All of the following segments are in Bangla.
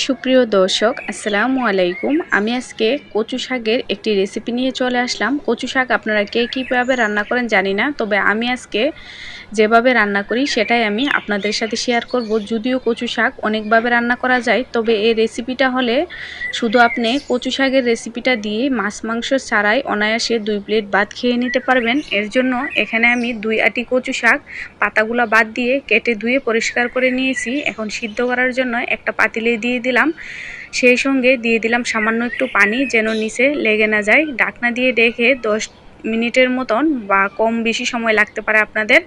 সুপ্রিয় দর্শক, আসসালামু আলাইকুম। আমি আজকে কচু শাকের একটি রেসিপি নিয়ে চলে আসলাম। কচু শাক আপনারা কে কীভাবে রান্না করেন জানি না, তবে আমি আজকে যেভাবে রান্না করি সেটাই আমি আপনাদের সাথে শেয়ার করব। যদিও কচু শাক অনেকভাবে রান্না করা যায়, তবে এই রেসিপিটা হলে শুধু আপনি কচু শাকের রেসিপিটা দিয়ে মাছ, মাংস ছাড়াই অনায়াসে দুই প্লেট ভাত খেয়ে নিতে পারবেন। এর জন্য এখানে আমি দুই আটি কচু শাক, পাতাগুলো বাদ দিয়ে কেটে ধুয়ে পরিষ্কার করে নিয়েছি। এখন সিদ্ধ করার জন্য একটা পাতিলে দিয়ে দিলাম। সেই সঙ্গে দিয়ে দিলাম সামান্য একটু পানি যেন নিচে লেগে না যায়। ডাকনা দিয়ে ডেকে দশ মিনিটের মতন বা কম বেশি সময় লাগতে পারে আপনাদের।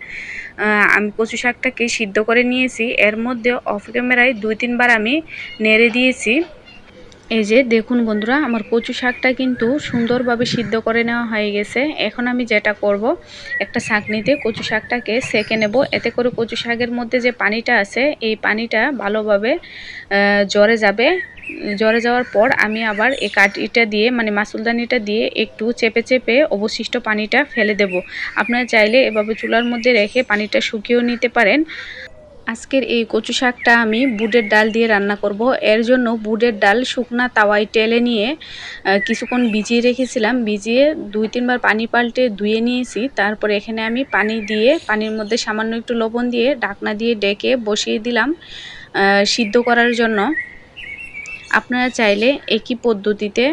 আমি কচু শাকটাকে সিদ্ধ করে নিয়েছি। এর মধ্যে অফ ক্যামেরায় দুই তিনবার আমি নেড়ে দিয়েছি। এই যে দেখুন বন্ধুরা, আমার কচু শাকটা কিন্তু সুন্দরভাবে সিদ্ধ করে নেওয়া হয়ে গেছে। এখন আমি যেটা করব, একটা নিতে কচু শাকটাকে সেকে নেব। এতে করে কচু শাকের মধ্যে যে পানিটা আছে, এই পানিটা ভালোভাবে জ্বরে যাবে। জ্বরে যাওয়ার পর আমি আবার এই কাঠিটা দিয়ে মানে মাসুলদানিটা দিয়ে একটু চেপে চেপে অবশিষ্ট পানিটা ফেলে দেব। আপনারা চাইলে এভাবে চুলার মধ্যে রেখে পানিটা শুকিয়েও নিতে পারেন। আজকের এই কচু শাকটা আমি বুটের ডাল দিয়ে রান্না করব। এর জন্য বুটের ডাল শুকনা তাওয়ায় টেলে নিয়ে কিছুক্ষণ ভিজিয়ে রেখেছিলাম। ভিজিয়ে দুই তিনবার পানি পাল্টে ধুয়ে নিয়েছি। তারপরে এখানে আমি পানি দিয়ে, পানির মধ্যে সামান্য একটু লবণ দিয়ে ঢাকনা দিয়ে ডেকে বসিয়ে দিলাম সিদ্ধ করার জন্য। আপনারা চাইলে একই পদ্ধতিতে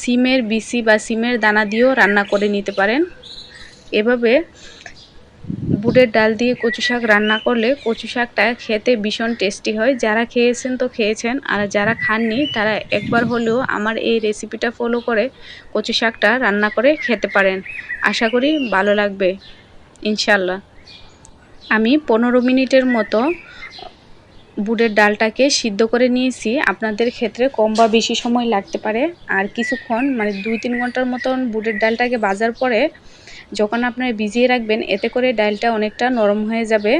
সিমের বিসি বা সিমের দানা দিয়েও রান্না করে নিতে পারেন। এভাবে বুটের ডাল দিয়ে কচু শাক রান্না করলে কচু শাকটা খেতে ভীষণ টেস্টি হয়। যারা খেয়েছেন তো খেয়েছেন, আর যারা খাননি তারা একবার হলেও আমার এই রেসিপিটা ফলো করে কচু শাকটা রান্না করে খেতে পারেন। আশা করি ভালো লাগবে ইনশাল্লাহ আমি পনেরো মিনিটের মতো বুটের ডালটাকে সিদ্ধ করে নিয়েছি। আপনাদের ক্ষেত্রে কম বা বেশি সময় লাগতে পারে। আর কিছুক্ষণ মানে দুই তিন ঘণ্টার মতন বুটের ডালটাকে বাজার পরে যখন আপনারা ভিজিয়ে রাখবেন, এতে করে ডালটা অনেকটা নরম হয়ে যাবে।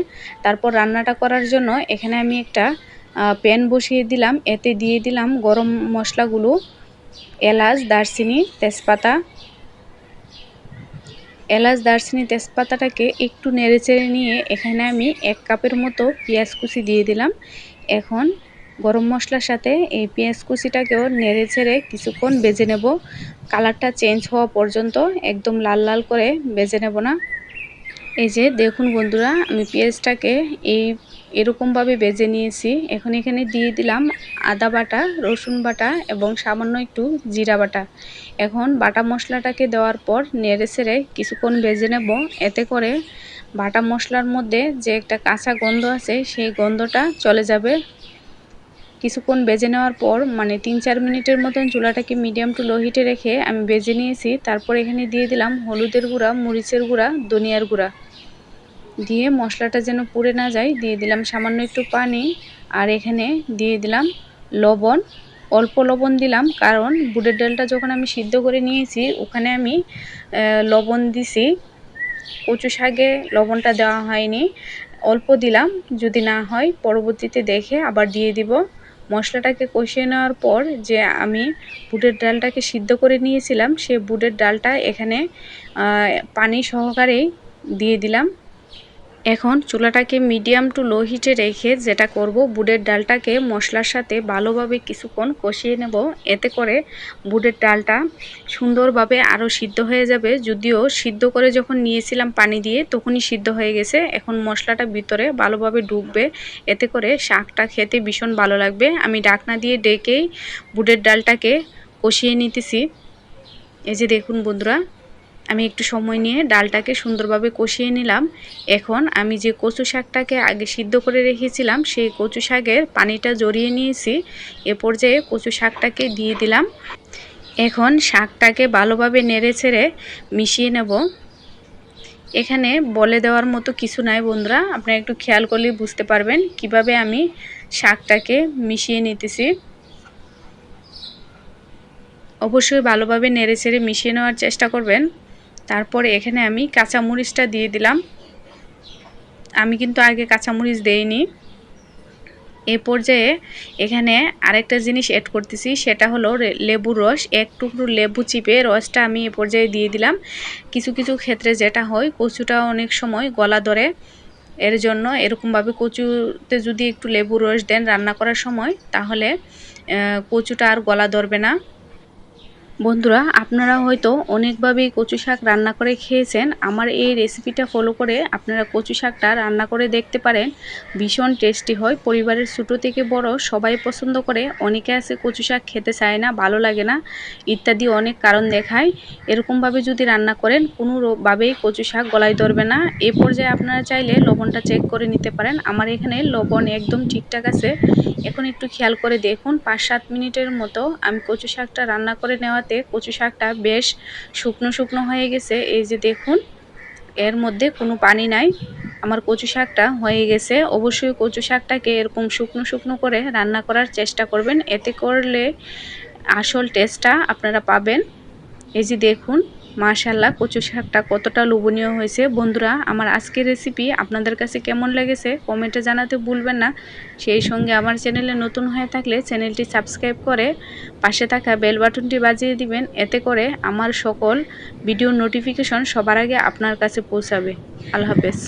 তারপর রান্নাটা করার জন্য এখানে আমি একটা প্যান বসিয়ে দিলাম। এতে দিয়ে দিলাম গরম মশলাগুলো, এলাচ, দারচিনি, তেজপাতা। এলাচ, দারচিনি, তেজপাতাটাকে একটু নেড়েচেড়ে নিয়ে এখানে আমি এক কাপের মতো পেঁয়াজ কুচি দিয়ে দিলাম। এখন গরম মশলার সাথে এই পেঁয়াজ কুচিটাকেও নেড়ে ছেড়ে কিছুক্ষণ বেজে নেব। কালারটা চেঞ্জ হওয়া পর্যন্ত একদম লাল লাল করে বেজে নেব না। এই যে দেখুন বন্ধুরা, আমি পেঁয়াজটাকে এই এরকমভাবে বেজে নিয়েছি। এখন এখানে দিয়ে দিলাম আদা বাটা, রসুন বাটা এবং সামান্য একটু জিরা বাটা। এখন বাটা মশলাটাকে দেওয়ার পর নেড়ে ছেড়ে কিছুক্ষণ বেজে নেব। এতে করে বাটা মশলার মধ্যে যে একটা কাঁচা গন্ধ আছে, সেই গন্ধটা চলে যাবে। কিছুক্ষণ বেজে নেওয়ার পর মানে তিন চার মিনিটের মতন চুলাটাকে মিডিয়াম টু লো হিটে রেখে আমি বেজে নিয়েছি। তারপর এখানে দিয়ে দিলাম হলুদের গুঁড়া, মরিচের গুঁড়া, ধনিয়ার গুঁড়া। দিয়ে মশলাটা যেন পুড়ে না যায়, দিয়ে দিলাম সামান্য একটু পানি। আর এখানে দিয়ে দিলাম লবণ। অল্প লবণ দিলাম, কারণ বুটের ডালটা যখন আমি সিদ্ধ করে নিয়েছি, ওখানে আমি লবণ দিছি। কচু শাকে লবণটা দেওয়া হয়নি। অল্প দিলাম, যদি না হয় পরবর্তীতে দেখে আবার দিয়ে দিব। মশলাটাকে কষিয়ে নেওয়ার পর যে আমি বুটের ডালটাকে সিদ্ধ করে নিয়েছিলাম, সে বুটের ডালটা এখানে পানি সহকারেই দিয়ে দিলাম। এখন চুলাটাকে মিডিয়াম টু লো হিটে রেখে যেটা করব, বুটের ডালটাকে মশলার সাথে ভালোভাবে কিছুক্ষণ কষিয়ে নেব। এতে করে বুটের ডালটা সুন্দরভাবে আরও সিদ্ধ হয়ে যাবে। যদিও সিদ্ধ করে যখন নিয়েছিলাম পানি দিয়ে তখনই সিদ্ধ হয়ে গেছে। এখন মশলাটা ভিতরে ভালোভাবে ডুববে। এতে করে শাকটা খেতে ভীষণ ভালো লাগবে। আমি ডাকনা দিয়ে ডেকেই বুটের ডালটাকে কষিয়ে নিতেছি। এই যে দেখুন বন্ধুরা আমি একটু সময় নিয়ে ডালটাকে সুন্দরভাবে কষিয়ে নিলাম। এখন আমি যে কচু শাকটাকে আগে সিদ্ধ করে রেখেছিলাম, সেই কচু শাকের পানিটা জড়িয়ে নিয়েছি। এ পর্যায়ে কচু শাকটাকে দিয়ে দিলাম। এখন শাকটাকে ভালোভাবে নেড়ে ছেড়ে মিশিয়ে নেব। এখানে বলে দেওয়ার মতো কিছু নাই বন্ধুরা, আপনারা একটু খেয়াল করলেই বুঝতে পারবেন কীভাবে আমি শাকটাকে মিশিয়ে নিতেছি। অবশ্যই ভালোভাবে নেড়ে ছেড়ে মিশিয়ে নেওয়ার চেষ্টা করবেন। তারপরে এখানে আমি কাঁচামরিচটা দিয়ে দিলাম। আমি কিন্তু আগে কাঁচামরিচ দেইনি। এ পর্যায়ে এখানে আরেকটা জিনিস অ্যাড করতেছি, সেটা হলো লেবুর রস। এক টুকরো লেবু চিপে রসটা আমি এ পর্যায়ে দিয়ে দিলাম। কিছু কিছু ক্ষেত্রে যেটা হয়, কচুটা অনেক সময় গলা ধরে। এর জন্য এরকমভাবে কচুতে যদি একটু লেবু রস দেন রান্না করার সময়, তাহলে কচুটা আর গলা ধরবে না। বন্ধুরা, আপনারা হয়তো অনেকভাবেই কচু শাক রান্না করে খেয়েছেন। আমার এই রেসিপিটা ফলো করে আপনারা কচু শাকটা রান্না করে দেখতে পারেন। ভীষণ টেস্টি হয়। পরিবারের ছোটো থেকে বড় সবাই পছন্দ করে। অনেকে আছে কচু শাক খেতে চায় না, ভালো লাগে না, ইত্যাদি অনেক কারণ দেখায়। এরকমভাবে যদি রান্না করেন, কোনোভাবেই কচু শাক গলায় ধরবে না। এ পর্যায়ে আপনারা চাইলে লবণটা চেক করে নিতে পারেন। আমার এখানে লবণ একদম ঠিকঠাক আছে। এখন একটু খেয়াল করে দেখুন, পাঁচ সাত মিনিটের মতো আমি কচু শাকটা রান্না করে নেওয়াতে কচু শাকটা বেশ শুকনো শুকনো হয়ে গেছে। এই যে দেখুন, এর মধ্যে কোনো পানি নাই। আমার কচু শাকটা হয়ে গেছে। অবশ্যই কচু শাকটাকে এরকম শুকনো শুকনো করে রান্না করার চেষ্টা করবেন। এতে করলে আসল টেস্টটা আপনারা পাবেন। এই যে দেখুন মাশাল্লাহ কচু শাকটা কতটা লোভনীয় হয়েছে। বন্ধুরা, আমার আজকের রেসিপি আপনাদের কাছে কেমন লেগেছে কমেন্টে জানাতে ভুলবেন না। সেই সঙ্গে আমার চ্যানেলে নতুন হয়ে থাকলে চ্যানেলটি সাবস্ক্রাইব করে পাশে থাকা বেল বাটনটি বাজিয়ে দিবেন। এতে করে আমার সকল ভিডিও নোটিফিকেশন সবার আগে আপনার কাছে পৌঁছাবে। আল্লাহ হাফেজ।